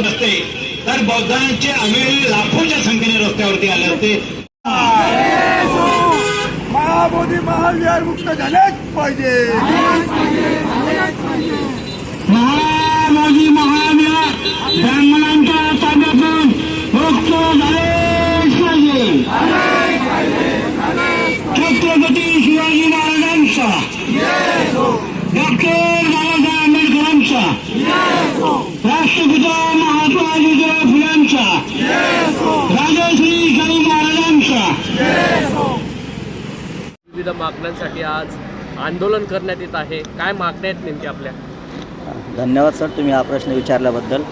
नसते तर बौद्धांचे आम्ही लाखोच्या संख्येने रस्त्यावरती आले असते. महाबोधी महाविहार मुक्त झालेच पाहिजे. महामोदी महाविहार ब्राह्मणांच्या ताब्यातून मुक्त झालेच पाहिजे. छत्रपती शिवाजी महाराजांचा डॉक्टर बाबासाहेब आंबेडकरांचा राष्ट्रपिता महात्मा ज्योतिराव फुलांचा राजश्री शाहू महाराजांचा विविध मागण्यांसाठी आज आंदोलन करण्यात येत आहे. काय मागण्या आहेत नेमक्या आपल्या? धन्यवाद सर तुम्ही हा प्रश्न विचारल्याबद्दल.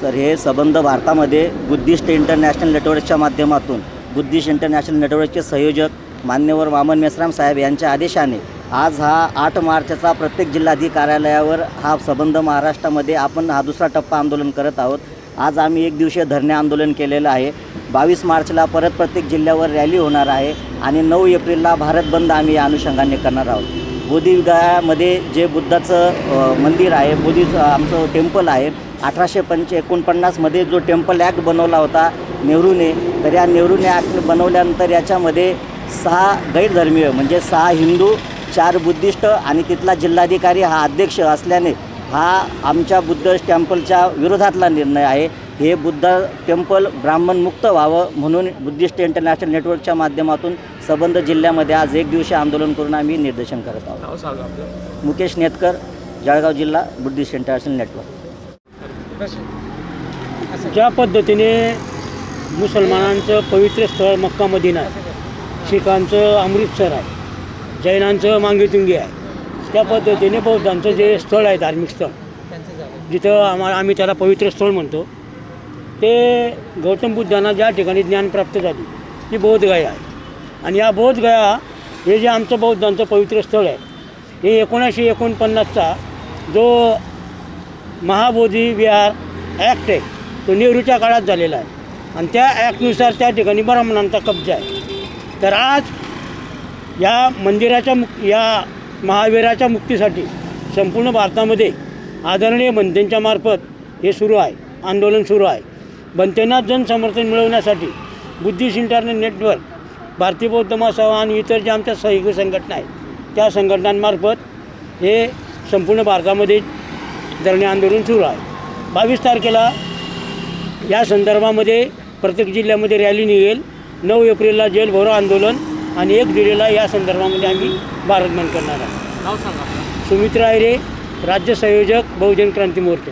सर हे संबंध भारतामध्ये बुद्धिस्ट इंटरनॅशनल नेटवर्कच्या माध्यमातून बुद्धिस्ट इंटरनॅशनल नेटवर्कचे संयोजक मान्यवर वामन मेसराम साहेब यांच्या आदेशाने आज हा आठ मार्चचा प्रत्येक जिल्हाधिकारी कार्यालयावर हा संबंध महाराष्ट्रामध्ये आपण हा दुसरा टप्पा आंदोलन करत आहोत. आज आम्ही एक दिवशीय धरणे आंदोलन केलेलं आहे. बावीस मार्चला परत प्रत्येक जिल्ह्यावर रॅली होणार आहे आणि नऊ एप्रिलला भारत बंद आम्ही या अनुषंगाने करणार आहोत. बोधिगयामध्ये जे बुद्धाचं मंदिर आहे बोधीचं आमचं टेम्पल आहे अठराशे पंच एकोणपन्नासमध्ये जो टेम्पल ॲक्ट बनवला होता नेहरूने तर या नेहरूने ॲक्ट बनवल्यानंतर याच्यामध्ये सहा गैरधर्मीय म्हणजे सहा हिंदू चार बुद्धिस्ट आणि तिथला जिल्हाधिकारी हा अध्यक्ष असल्याने हा आमच्या बुद्ध टेम्पलच्या विरोधातला निर्णय आहे. हे बुद्ध टेम्पल ब्राह्मणमुक्त व्हावं म्हणून बुद्धिस्ट इंटरनॅशनल नेटवर्कच्या माध्यमातून संबंध जिल्ह्यामध्ये आज एक दिवशी आंदोलन करून आम्ही निर्देशन करत आहोत. मुकेश नेतकर जळगाव जिल्हा बुद्धिस्ट इंटरनॅशनल नेटवर्क. ज्या पद्धतीने मुसलमानांचं पवित्र स्थळ मक्का मदिना आहे शिखांचं अमृतसर आहे. जैनांचं मांगेतुंगी आहे. त्या पद्धतीने बौद्धांचं जे स्थळ आहे धार्मिक स्थळ जिथं आम्हाला आम्ही त्याला पवित्र स्थळ म्हणतो ते गौतम बुद्धांना ज्या ठिकाणी ज्ञान प्राप्त झाली ती बोधगया आहे. आणि या बोधगया हे जे आमचं बौद्धांचं पवित्र स्थळ आहे हे एकोणीसशे एकोणपन्नासचा जो महाबोधी विहार ॲक्ट आहे तो नेहरूच्या काळात झालेला आहे. आणि त्या ॲक्टनुसार त्या ठिकाणी ब्राह्मणांचा कब्जा आहे. तर आज या मंदिराच्या मुक् या महावीराच्या मुक्तीसाठी संपूर्ण भारतामध्ये आदरणीय बनतेंच्या मार्फत हे सुरू आहे आंदोलन सुरू आहे. बनतेंना जनसमर्थन मिळवण्यासाठी बुद्धिस्ट इंटरनेट नेटवर्क भारतीय बौद्ध महासभा आणि इतर ज्या आमच्या सहयोगी संघटना आहेत त्या संघटनांमार्फत हे संपूर्ण भारतामध्ये धरणे आंदोलन सुरू आहे. बावीस तारखेला या संदर्भामध्ये प्रत्येक जिल्ह्यामध्ये रॅली निघेल. नऊ एप्रिलला जेल भरो आंदोलन आणि एक जुलैला या संदर्भामध्ये आम्ही भारत बंद करणार आहोत. नाव सांगा. सुमित्रा आयरे राज्य संयोजक बहुजन क्रांती मोर्चा.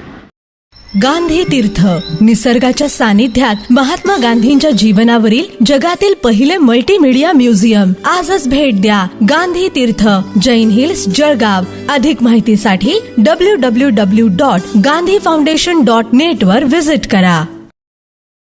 गांधी तीर्थ निसर्गाच्या सानिध्यात महात्मा गांधींच्या जीवनावरील जगातील पहिले मल्टीमीडिया म्युझियम आजच भेट द्या गांधी तीर्थ जैन हिल्स जळगाव. अधिक माहितीसाठी W W W dot Gandhi foundation dot net वर विजिट करा.